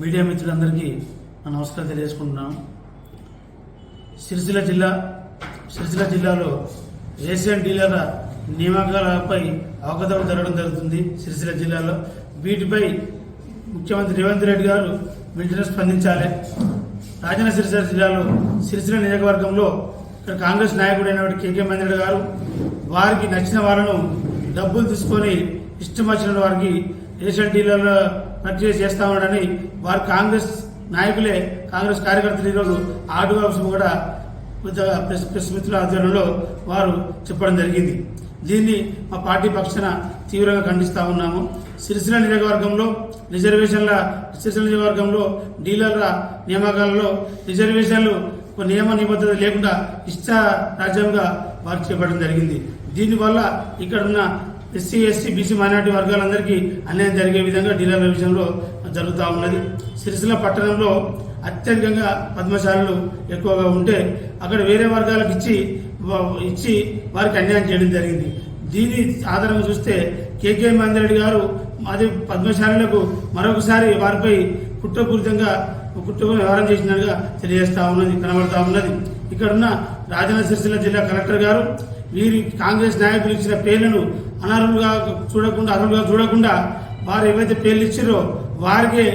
Media మిత్రులందరికీ నా నమస్కారం తెలియజేసుకుంటున్నాను. సిరిసిల్ల జిల్లా సిరిసిల్ల జిల్లాలో ఏషియన్ డీలర్ల నియామకాలపై అవకతవకలు జరగడం జరుగుతుంది సిరిసిల్ల జిల్లాలో. వీటిపై ముఖ్యమంత్రి రేవంత్ రెడ్డి గారు వెంటనే స్పందించాలి. రాజన్న సిరిసిల్ల జిల్లాలో సిరిసిల్ల నియోజకవర్గంలో ఇక్కడ కాంగ్రెస్ నాయకుడైన కేకే మహేంద్ర గారు వారికి నచ్చిన వారిను డబ్బులు తీసుకొని ఇష్టం వచ్చిన వారికి రేషన్ డీలర్ల ప్రక్రియ చేస్తా ఉన్నాడని వారు కాంగ్రెస్ నాయకులే కాంగ్రెస్ కార్యకర్తలు ఈరోజు ఆటో కూడా ప్రెస్ ప్రెస్ మిత్రుల ఆధ్వర్యంలో వారు చెప్పడం జరిగింది. దీన్ని మా పార్టీ పక్షాన తీవ్రంగా ఖండిస్తా ఉన్నాము. సిరిసిల్ల నియోజకవర్గంలో రిజర్వేషన్ల సిరిసిల్ల నియోజకవర్గంలో డీలర్ల నియామకాలలో రిజర్వేషన్లు ఒక నియమ నిబద్ధత లేకుండా ఇష్ట రాజ్యంగా వారు చేపట్టడం జరిగింది. దీనివల్ల ఇక్కడ ఉన్న ఎస్సీ ఎస్టీ బీసీ మైనార్టీ వర్గాలందరికీ అన్యాయం జరిగే విధంగా డీలర్ల విషయంలో జరుగుతూ ఉన్నది. సిరిసిల్ల పట్టణంలో అత్యధికంగా పద్మశాలలు ఎక్కువగా ఉంటే అక్కడ వేరే వర్గాలకు ఇచ్చి ఇచ్చి వారికి అన్యాయం చేయడం జరిగింది. దీని ఆధారంగా చూస్తే కేకే మహేందరెడ్డి గారు అదే పద్మశాలులకు మరొకసారి వారిపై కుట్రపూరితంగా కుట్రపూరిత వ్యవహారం చేసినట్టుగా తెలియజేస్తా ఉన్నది కనబడతా ఉన్నది. ఇక్కడున్న రాజన్న సిరిసిల్ల జిల్లా కలెక్టర్ గారు వీరి కాంగ్రెస్ నాయకులు ఇచ్చిన పేర్లను అనర్హులుగా చూడకుండా అర్హులుగా చూడకుండా వారు ఏవైతే పేర్లు ఇచ్చారో వారికే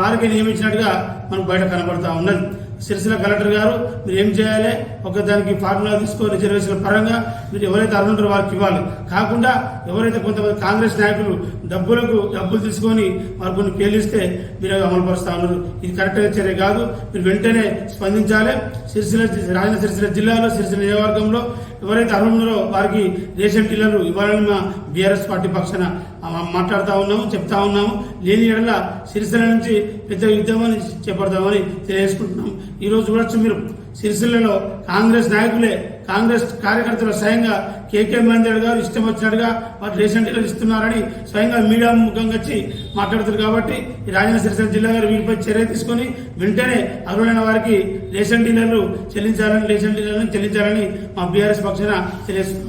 వారికి నియమించినట్టుగా మనకు బయట కనబడతా ఉన్నది. సిరిసిల్ల కలెక్టర్ గారు మీరు ఏం చేయాలి? ఒక దానికి ఫార్ములా తీసుకొని రిజర్వేషన్ల పరంగా మీరు ఎవరైతే అర్హుంటారో వారికి ఇవ్వాలి. కాకుండా ఎవరైతే కొంతమంది కాంగ్రెస్ నాయకులు డబ్బులకు డబ్బులు తీసుకొని వారు కొన్ని పేలిస్తే మీరు అమలు పరుస్తా ఉన్నారు. ఇది కరెక్ట్ చర్య కాదు. మీరు వెంటనే స్పందించాలి. సిరిసిల్ల రాజన్న సిరిసిల్ల జిల్లాలో సిరిసిల్ల నియోజకవర్గంలో ఎవరైతే అర్హులున్నారో వారికి రేషన్ డీలర్లు ఇవ్వాలని మా బీఆర్ఎస్ పార్టీ పక్షాన మాట్లాడుతూ ఉన్నాము చెప్తా ఉన్నాము. లేని ఎడల సిరిసిల్ల నుంచి పెద్ద యుద్ధమని చేపడతామని తెలియజేసుకుంటున్నాం ఈరోజు రోజు చూడొచ్చు మీరు సిరిసిల్లలో కాంగ్రెస్ నాయకులే కాంగ్రెస్ కార్యకర్తలు స్వయంగా కేకే మహేందర్ గారు ఇష్టం వచ్చినట్టుగా వారు రేషన్ డీలర్ ఇస్తున్నారని స్వయంగా మీడియా ముఖంగా వచ్చి మాట్లాడుతారు కాబట్టి రాజన్న సిరిసిల్ల జిల్లా గారు వీటిపై చర్య తీసుకొని వెంటనే అర్హులైన వారికి రేషన్ డీలర్లు చెల్లించాలని రేషన్ డీలర్లను చెల్లించాలని మా బీఆర్ఎస్ పక్షాన తెలియజేస్తున్నాం.